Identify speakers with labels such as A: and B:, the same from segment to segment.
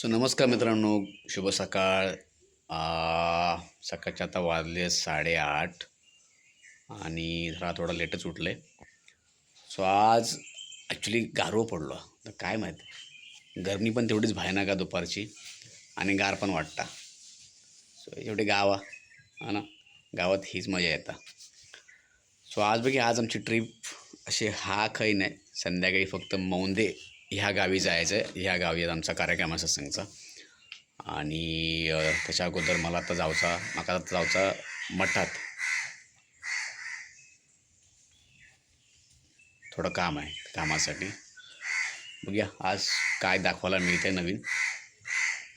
A: So नमस्कार मित्रांनो शुभ सकाळ. सकाळचे आता वाजले साडेआठ आणि जरा थोडा लेटच उठले. सो आज ॲक्च्युली गारव पडलो. तर काय माहीत गरमी पण तेवढीच भयानक आहे दुपारची आणि गार पण वाटता. सो एवढे गावा हा ना? गावात हीच मजा येतात सो आज बघी आज आमची ट्रिप अशी हा खै नाही संध्याकाळी फक्त मौंदे ह्या गावी जायचं आहे ह्या गावी आहेत आमचा कार्यक्रम आहे सत्संगचा आणि त्याच्या अगोदर मला आता जाऊचा माका आता जाऊचा मठात थोडं काम आहे कामासाठी. बघूया आज काय दाखवायला मिळते नवीन.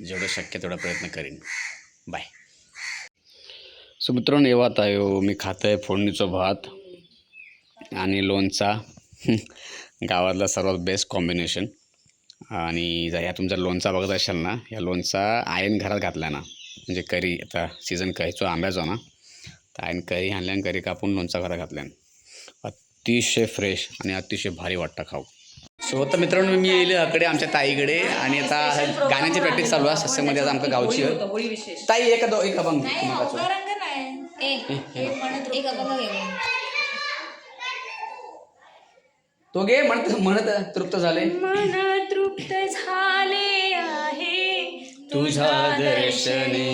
A: जेवढं शक्य तेवढा प्रयत्न करीन. बाय सो मित्रांनो येवात आहे हो, मी खात आहे फोडणीचा भात आणि लोणचा. गावातला सर्वात बेस्ट कॉम्बिनेशन आणि जर ह्या तुमचा लोणचा बघत असाल ना या लोणचा आयन घरात घातला ना म्हणजे करी आता सीझन करीचो आंब्याचो ना तर आयन करी आणल्यान करी कापून लोणचा घरात घातल्यान अतिशय फ्रेश आणि अतिशय भारी वाटतं खाऊ सो आता मित्रांनो मी येईल अकडे आमच्या ताईकडे आणि आता गाण्याची प्रॅक्टिस चालू आहे सस्यमध्ये आता आमच्या गावची ताई एक दो एक अभंग
B: एक अभंग
A: तो घे म्हणत म्हणत तृप्त झाले.
B: मन तृप्त झाले आहे
A: तुझ्या दर्शने.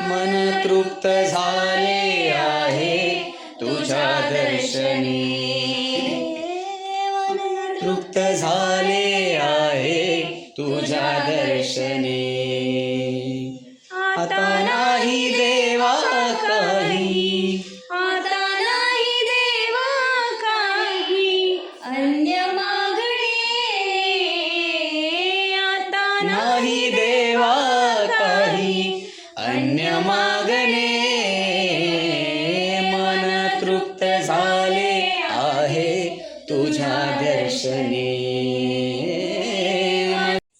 A: मन तृप्त झाले आहे तुझ्या दर्शनी. तृप्त झाले आहे तुझ्या दर्शनी. नाही देवा काही.
B: अन्य मागणे
A: मन तृप्त झाले आहे तुझ्या दर्शनी.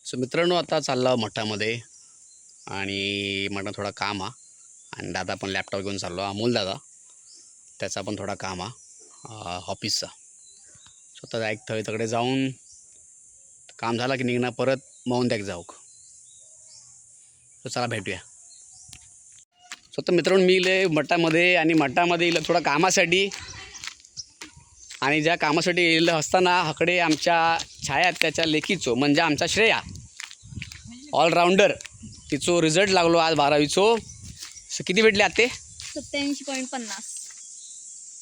A: सो मित्रांनो आता चालला मठामध्ये. आणि मठात थोडा काम हा आणि दादा पण लॅपटॉप घेऊन चाललो अमोल दादा त्याचा पण थोडा काम हा ऑफिसचा स्वतः एक तिकडे जाऊन काम झालं की निघणार परत. मौंद्याक जाऊ तर चला भेटूया. स्वतः मित्रांनो मी इले मठामध्ये आणि मठामध्ये इलं थोडं कामासाठी आणि ज्या कामासाठी येईल असताना हकडे आमच्या छाया त्याच्या लेखीचो म्हणजे आमचा श्रेया ऑलराऊंडर तिचो रिझल्ट लागलो आज बारावीचो. सो किती भेटले आते
B: सत्याऐंशी पॉईंट पन्नास.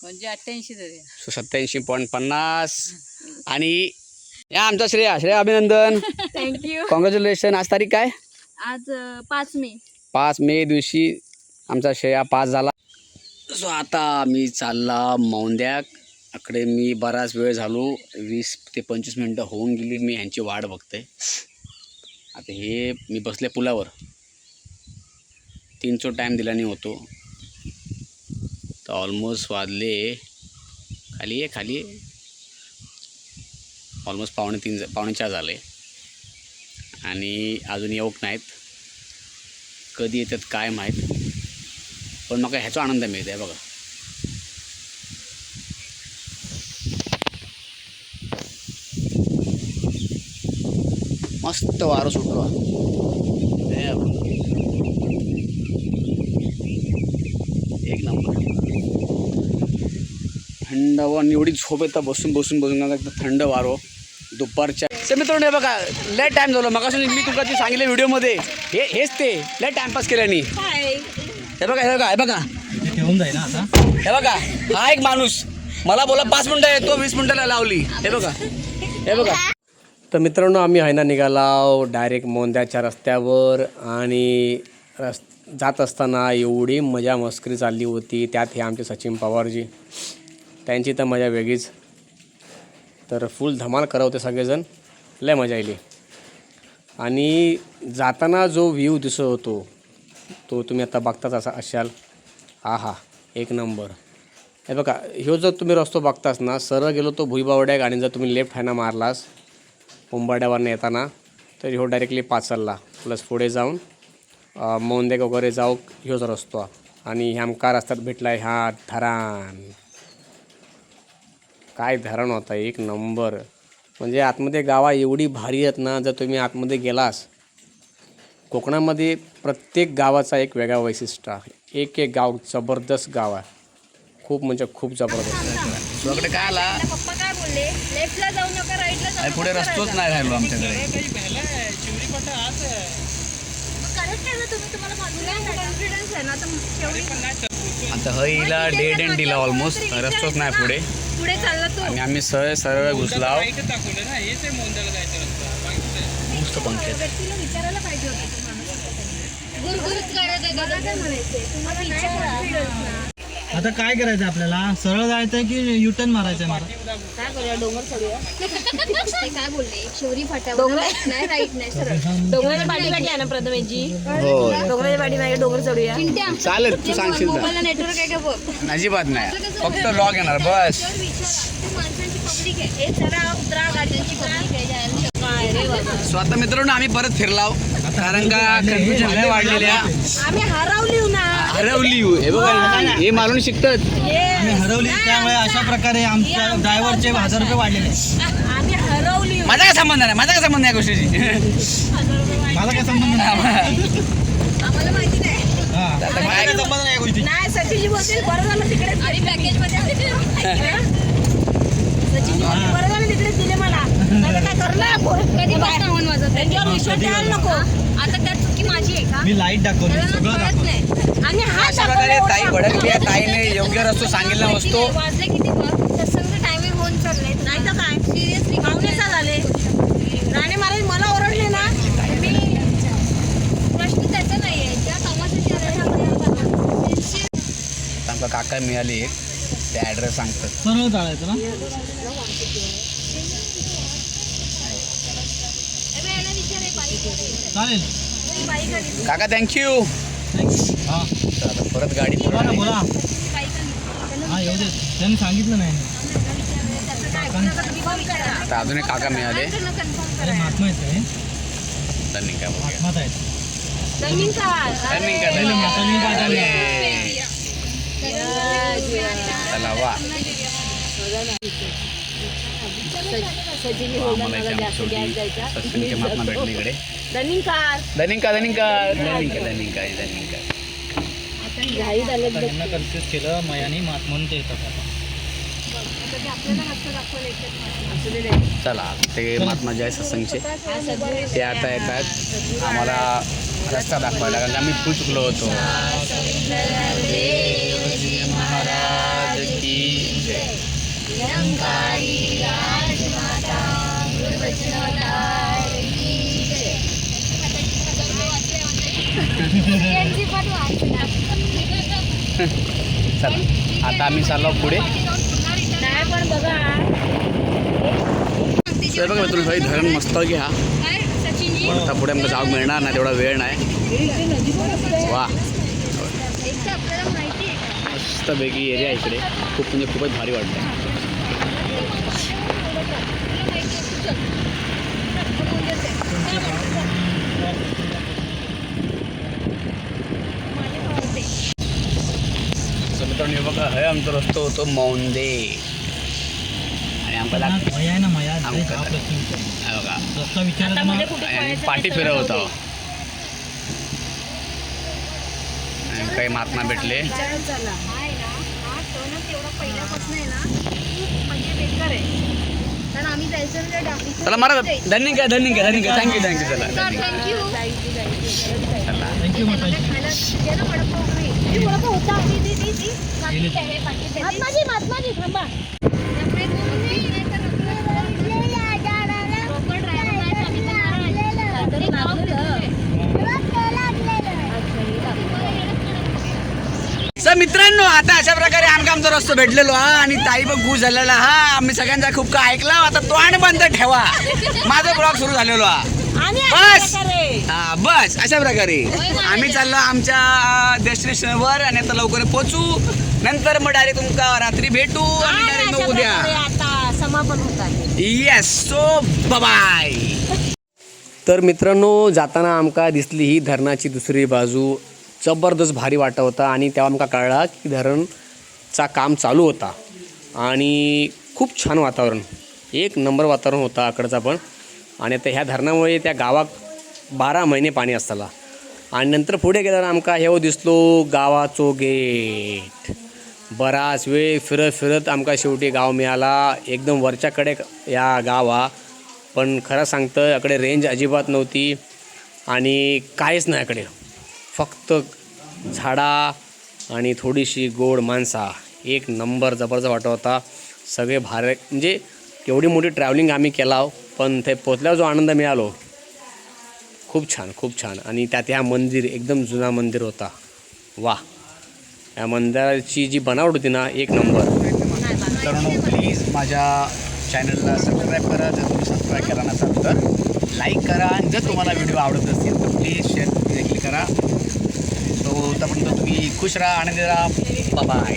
C: म्हणजे अठ्ठ्याऐंशी तरी.
A: सो सत्याऐंशी पॉईंट पन्नास. आणि या आमचा श्रेया. श्रेया अभिनंदन.
B: थँक्यू
A: कॉंग्रॅच्युलेशन आज तारीख काय?
B: आज पाच मे.
A: पाच मे दिवशी आमचा श्रेया पास झाला. सो आता मी चालला मौंद्याक. अकडे मी बराच वेळ झालो. वीस ते पंचवीस मिनटं होऊन गेली. मी ह्यांची वाट बघते आता हे मी बसले पुलावर. तीनचो टाईम दिला नाही होतो. तर ऑलमोस्ट वाजले. खाली आहे खाली आहे ऑलमोस्ट पावणे तीन पावणे चार झाले. आणि अजून येऊक नाहीत. कधी येतात काय माहीत. पण म्हाका ह्याचा आनंद मिळतो आहे बघा. मस्त वारं सुटलो. हे एक नंबर. थंड व निवडी झोप येतं बसून बसून बसून थंड वारो. दुपारच्या. से मित्रांनो हे बघा लय टाइम झालो. मग मी तुका ते सांगितलं व्हिडिओमध्ये. हे हेच ते. लय टाइमपास केल्यानी हे बघा हे बघा हे बघा.
D: ठेवून जाईल आता?
A: हे बघा हा एक माणूस. मला बोला पाच मिनिटं येतो वीस मिनिटाला लावली. हे बघा हे बघा. तर मित्रांनो आम्ही हैना निघालो डायरेक्ट मोंद्याच्या रस्त्यावर आणि रस जात असताना एवढी मजा मस्करी चालली होती. त्यात हे आमचे सचिन पवारजी. त्यांची तर मजा वेगळीच. तर फुल धमाल करवते सगळेजण. लय मजा येईल आणि जाताना जो व्ह्यू दिसत होतो तो तुम्ही आता बघताच असा असाल हा हा एक नंबर. हे बघा ह्यो जर तुम्ही रस्तो बघतास ना सरळ गेलो तो भुईबावड्याक आणि जर तुम्ही लेफ्ट हॅना मारलास मुंबाड्यावरनं येताना तर ह्यो डायरेक्टली पाचलला. प्लस पुढे जाऊन मौंदेक वगैरे जाऊ ह्योच रस्तो. आणि ह्या आमका रस्त्यात भेटला ह्या थरान काय धरण होता? एक नंबर. म्हणजे आतमध्ये गावा एवढी भारी आहेत ना जर तुम्ही आतमध्ये गेलास कोकणामध्ये प्रत्येक गावाचा एक वेगळा वैशिष्ट्य आहे. एक एक गाव जबरदस्त गाव आहे. खूप म्हणजे खूप जबरदस्त. तुझ्याकडे काय आला?
B: पप्पा काय बोलले? लेफ्टला जाऊ नका राईटला जाऊ
A: पुढे रस्तोच नाही राहिलो आमच्याकडे. आता हईला डेड एंड दिला ऑलमोस्ट रस्तोच नाही पुढे.
B: पुढे चालला तू
A: आणि आम्ही सरळ सरळ घुसलाव मस्त पंक्ती आहेत.
B: व्यक्तीला विचारायला पाहिजे होतं तो माणूस. गुरगुरच करत आहे दादा काय म्हणायचंय तुम्हाला विचारा ना.
D: आता काय करायचं आपल्याला? सरळ जायचंय की युटर्न मारायचंय मला?
B: काय करूया? डोंगर चढूया ते काय बोलले? शिवरी फाट्यावर left नाही राईट नाही सरळ.
E: डोंगराच्या पाठीमागे आहे ना प्रथमेशची
A: होय.
E: डोंगराच्या पाठीमागे डोंगर चढूया
B: चिंट्या.
A: चालेल तू सांगशील तर
B: मोबाईलला नेटवर्क आहे का बघ?
A: अजिबात नाही. फक्त लॉग येणार बस.
B: त्यावर विचार तू माणसांची पब्लिक आहे. हे चढा उतरा गाड्यांची पब्लिक आहे. जायला काय रे बाबा
A: स्वतः मित्रांनो आम्ही परत फिरलाव कारण का कन्फ्युजन लय वाढलेल्या.
E: आम्ही हरवली ना.
A: हरवली हे बघा हे. मालून शिकतात.
D: आम्ही हरवली त्यामुळे अशा प्रकारे आमच्या ड्रायव्हरचे हजार रुपये वाढलेले.
E: आम्ही हरवली
A: माझा काय संबंध नाही माझा काय संबंध नाही या गोष्टीची
D: मला काय संबंध नाही.
E: आम्हाला माहिती नाही.
D: हा. संबंध नाही या गोष्टी
E: नाही सचिनजी बोलते बरं झालं तिकडे.
B: आणि पॅकेजमध्ये
E: सचिनजी बोलते बरं झालं तिकडे दिले मला. नाही काय करणार?
B: कधी
E: त्यांच्यावर विश्वास ठेवायला नको.
B: आता त्यात चुकी माझी आहे का?
D: मी लाइट दाखवली
B: त्याला
D: सगळं
B: कळत
D: दाखवलं
B: नाही.
E: आणि हा
A: अशा प्रकारे ताई भडकली आहे ताईने योग्य रस्तो सांगितला नसतो
B: वाजले किती टायमिंग होऊन चाललंय.
E: नाही तर काय?
B: सिरियसली
E: पाहुणेचा झाले राणे महाराज मला ओरडले ना.
B: मी प्रश्न त्याचा नाहीये. ज्या कामासाठी
A: आमका काका मिळाली एक. ते ॲड्रेस सांगतात.
D: सरळ चालायचं ना? चालेल.
A: काका थँक्यू
D: हा.
A: परत गाडी
D: बोला ना बोला. हा येऊ दे. त्यांनी सांगितलं नाही.
A: आता अजून एक काका मिळाले.
D: अरे महात्मा आहेत
E: का
A: का. चला वा. इथे आमची शेवटी सचिनचे महात्मा भेटले इकडे.
E: रनिंग कार
A: रनिंग का रनिंग का रनिंग का रनिंग का रनिंग का
D: त्यांना कन्फ्युज केलं मयानी महात्मा म्हणून ते येतात आता.
A: चला ते महात्मा जय सत्संगचे. ते आता येतात. आम्हाला रस्ता दाखवायला कारण आम्ही खूप चुकलो होतो. आता आम्ही चाललो पुढे.
E: बघा
A: तर बघा धरण मस्त घ्या.
B: काय
A: आता पुढे आमचा जाऊ मिळणार नाही तेवढा वेळ नाही. वा.
B: एक तर आहे
A: मस्तपैकी एरिया इकडे. खूप म्हणजे खूपच भारी वाटतं So मित्रांनो हे बघा हे आमचा रस्तो होतो मौंदे आणि आमका
D: ना,
A: दाख-
D: मया आहे ना मया
A: हा,
D: अरे, हा
A: काय?
D: प्रश्न विचार.
A: हे बघा
D: रस्ता विचारायचा ना
A: आणि आम्ही पाठी फिरत होतो आणि काही महात्मा भेटले
B: हा आहे ना हा टर्नच एवढा पहिल्यापासून आहे ना. खूप म्हणजे बेकार आहे. कारण आम्ही जायचं म्हणजे
A: चला मारा. धन्य का धन्य का धन्य का थँक्यू थँक्यू चला.
B: थँक्यू
E: महात्माजी महात्माजी थांबा.
A: मित्रांनो आता अशा प्रकारे आमका आमचा रस्तो भेटलेलो हा आणि ताई बघ गुज झालेला हा. आम्ही सगळ्यांचा खूप काय ऐकला. आता तोंड बंद ठेवा. माझा ब्लॉग सुरू झालेलो हा. बस. हा बस अशा प्रकारे. आम्ही चाललो आमच्या डेस्टिनेशनवर आणि आता लवकर पोहोचू. नंतर मग डायरेक्ट तुमका रात्री भेटू आणि डायरेक्ट मग उद्या.
E: समापन होत आहे.
A: येस सो बाय तर मित्रांनो जाताना आमका दिसली ही धरणाची दुसरी बाजू. जबरदस्त भारी वाटत होता आणि तेव्हा आमका कळला की धरणचा काम चालू होता. आणि खूप छान वातावरण.
F: एक नंबर वातावरण होतं आकडचा पण. आणि आता ह्या धरणामुळे त्या गावात बारा महिने पाणी असताला. आणि नंतर पुढे गेल्यावर आमका हेव हो दिसलो गावाचो गेट. बराच वेळ फिरत फिरत आमका शेवटी गाव मिळाला. एकदम वरच्याकडे या गावा. पण खरं सांगतं याकडे रेंज अजिबात नव्हती. आणि काहीच नाही याकडे. फक्त झाडा आणि थोडीशी गोड माणसा. एक नंबर जबरदस्त वाटत होता. सगळे भारे म्हणजे एवढी मोठी ट्रॅव्हलिंग आम्ही केला हो. पण ते पोचल्यावर जो आनंद मिळालो खूप छान खूप छान. आणि त्यात ह्या मंदिर एकदम जुना मंदिर होता. वा या मंदिराची जी बनावट होती ना एक नंबर.
A: मित्रांनो प्लीज माझ्या चॅनलला सबस्क्राईब करा. जर तुम्ही सबस्क्राईब केला नसाल तर लाईक करा. आणि जर तुम्हाला व्हिडिओ आवडत असतील तर प्लीज शेअर देखील करा. तो तोपर्यंत तुम्ही खुश राहा आनंदी राहा. बाय